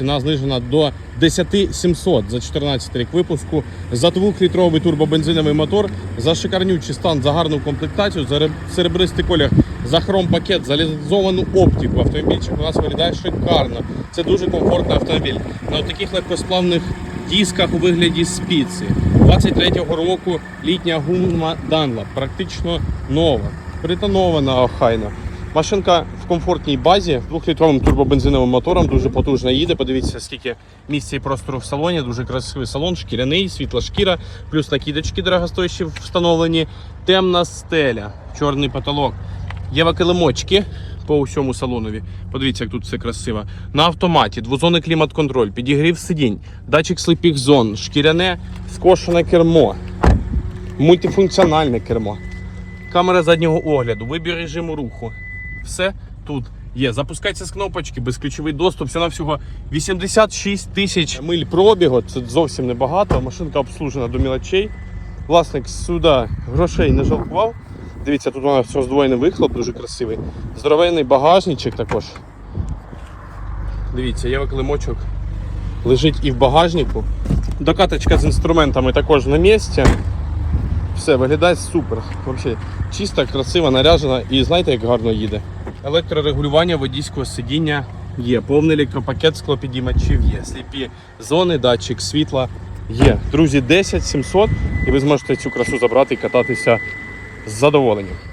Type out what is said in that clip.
ціна знижена до 10 700 за 14 рік випуску. За 2-літровий турбобензиновий мотор, за шикарнючий стан, за гарну комплектацію, за реб- серебристий колір, за хром-пакет, за лізовану оптику. Автомобільчик у нас виглядає шикарно. Це дуже комфортний автомобіль. На таких легкосплавних дисках у вигляді спіці. 23-го року літня гума Dunlop, практично нова, притонована охайно. Машинка в комфортній базі, двохлітровим турбобензиновим мотором, дуже потужно їде. Подивіться, скільки місця і простору в салоні, дуже красивий салон, шкіряний, світла шкіра, плюс накидочки дорогостоящі встановлені, темна стеля, чорний потолок. Є килимочки по усьому салонові. Подивіться, як тут все красиво. На автоматі, двозонний клімат-контроль, підігрів сидінь, датчик сліпих зон, шкіряне скошене кермо, мультифункціональне кермо, камера заднього огляду, вибір режиму руху. Все тут є. Запускається з кнопочки, безключовий доступ. Всього всього 86 тисяч миль пробігу. Це зовсім небагато. Машинка обслужена до мілочей. Власник сюди грошей не жалкував. Дивіться, тут у нас роздвоєний вихлоп, дуже красивий. Здоровенний багажничок також. Дивіться, є килимочок. Лежить і в багажнику. Докаточка з інструментами також на місці. Все, виглядає супер. Взагалі, чиста, красива, наряжена і знаєте, як гарно їде. Електрорегулювання водійського сидіння є. Повний електропакет склопідіймачів є. Сліпі зони, датчик світла є. Друзі, 10 700 і ви зможете цю красу забрати і кататися з задоволенням.